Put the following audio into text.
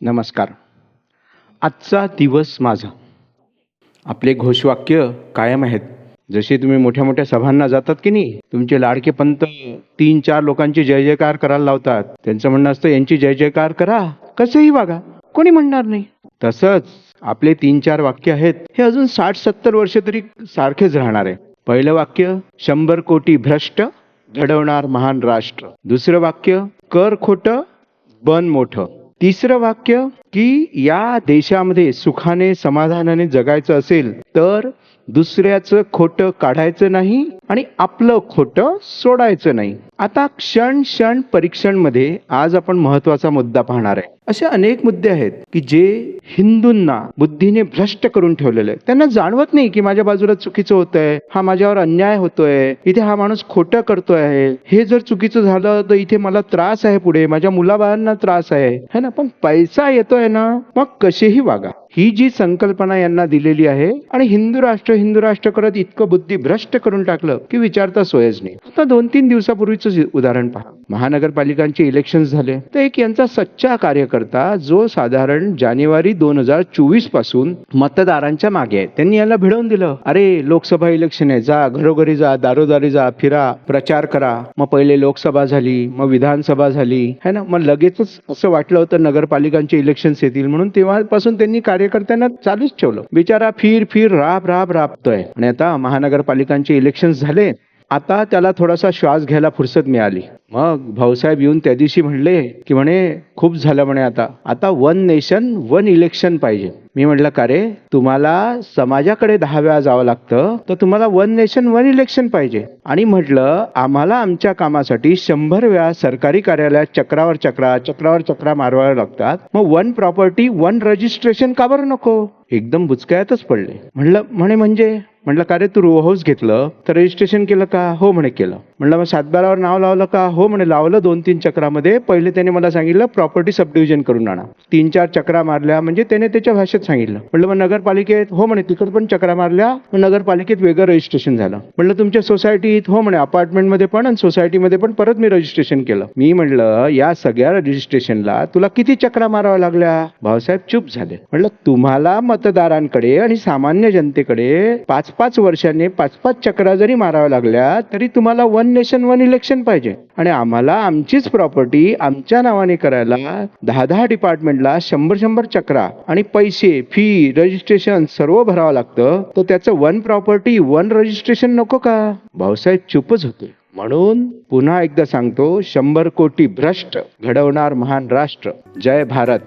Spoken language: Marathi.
नमस्कार. आजचा दिवस माझा. आपले घोषवाक्य कायम आहेत. जसे तुम्ही मोठ्या मोठ्या सभांना जातात की नाही तुमचे लाडके पंत तीन चार लोकांची जय जयकार करायला लावतात. त्यांचं म्हणणं असतं यांची जय जयकार करा. कसंही वागा. कोणी म्हणणार नाही. तसंच आपले तीन चार वाक्य आहेत. हे अजून साठ सत्तर वर्ष तरी सारखेच राहणार आहे. पहिलं वाक्य शंभर कोटी भ्रष्ट घडवणार महान राष्ट्र. दुसरं वाक्य कर खोटं बन मोठं. तिसरं वाक्य की या देशामध्ये सुखाने समाधानाने जगायचं असेल तर दुसऱ्याचं खोटं काढायचं नाही आणि आपलं खोटं सोडायचं नाही. आता क्षण क्षण परीक्षणमध्ये आज आपण महत्त्वाचा मुद्दा पाहणार आहे. असे अनेक मुद्दे आहेत की जे हिंदूंना बुद्धीने भ्रष्ट करून ठेवलेले आहेत. त्यांना जाणवत नाही की माझ्या बाजूला चुकीचं होतंय हा माझ्यावर अन्याय होतोय इथे हा माणूस खोटं करतोय आहे हे जर चुकीचं झालं तर इथे मला त्रास आहे पुढे माझ्या मुलाबाळांना त्रास आहे. है ना? पण पैसा येतोय ना मग कसेही वागा. ही जी संकल्पना यांना दिलेली आहे आणि हिंदू राष्ट्र हिंदू राष्ट्र करत इतकं बुद्धी भ्रष्ट करून टाकलं की विचारता सोयच नाही. आता दोन तीन दिवसापूर्वीच उदाहरण पहा. महानगरपालिकांचे इलेक्शन झाले. तर एक यांचा सच्चा कार्यकर्ता जो साधारण जानेवारी दोन हजार चोवीसपासून मतदारांच्या मागे आहे. त्यांनी याला भिडवून दिलं. अरे लोकसभा इलेक्शन आहे. जा घरोघरी जा दारोदारी जा फिरा प्रचार करा. मग पहिले लोकसभा झाली मग विधानसभा झाली. है ना? मग लगेचच असं वाटलं होतं नगरपालिकांचे इलेक्शन्स येतील म्हणून. तेव्हापासून त्यांनी कार्य कार्यकर्त्यांना चालूच ठेवलं. बिचारा फिर फिर राब राब राबतोय. आणि आता महानगरपालिकांचे इलेक्शन झाले. आता त्याला थोडासा श्वास घ्यायला फुरसत मिळाली. मग भाऊसाहेब येऊन त्या दिवशी म्हणले की म्हणे खूप झालं म्हणे आता. आता वन नेशन वन इलेक्शन पाहिजे. मी म्हटलं का रे? तुम्हाला समाजाकडे दहा वेळा जावं लागतं तर तुम्हाला वन नेशन वन इलेक्शन पाहिजे. आणि म्हटलं आम्हाला आमच्या कामासाठी शंभर वेळा सरकारी कार्यालयात चक्रावर चक्रा चक्रावर चक्रा मारवाव्या लागतात. मग वन प्रॉपर्टी वन रजिस्ट्रेशन का बरं नको? एकदम बुचक्यातच पडले. म्हणलं म्हणे म्हणजे? म्हटलं का रे तू रो हाऊस घेतलं तर रजिस्ट्रेशन केलं का? हो म्हणे केलं. म्हणलं मग सातबारावर नाव लावलं का? हो म्हणे लावलं दोन तीन चक्रामध्ये. पहिले त्याने मला सांगितलं प्रॉपर्टी सबडिव्हिजन करून आणा. तीन चार चक्रा मारल्या म्हणजे त्याने त्याच्या भाषेत सांगितलं. म्हटलं मग नगरपालिकेत हो म्हणे तिकड पण चक्रा मारल्या मग नगरपालिकेत वेगळं रजिस्ट्रेशन झालं. म्हटलं तुमच्या सोसायटीत हो म्हणे अपार्टमेंटमध्ये पण आणि सोसायटीमध्ये पण परत मी रजिस्ट्रेशन केलं. मी म्हटलं या सगळ्या रजिस्ट्रेशनला तुला किती चक्रा माराव्या लागल्या? भाऊसाहेब चूप झाले. म्हटलं तुम्हाला मतदारांकडे आणि सामान्य जनतेकडे पाच पाच वर्षांनी पाच पाच चक्रा जरी माराव्या लागल्या तरी तुम्हाला one one nation one election पाहिजे. आणि आम्हाला आमचीच प्रॉपर्टी आमच्या नावाने करायला दहा दहा डिपार्टमेंटला शंभर शंभर चक्रा आणि पैसे फी रजिस्ट्रेशन सर्व भरावं लागतं. तर त्याचं वन प्रॉपर्टी वन रजिस्ट्रेशन नको का? भाऊसाहेब चुपच होते. म्हणून पुन्हा एकदा सांगतो शंभर कोटी भ्रष्ट घडवणार महान राष्ट्र. जय भारत.